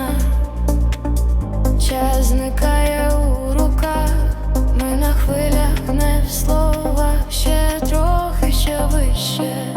війна, час зникає у руках, ми на хвилях, не в словах, ще трохи ще вище.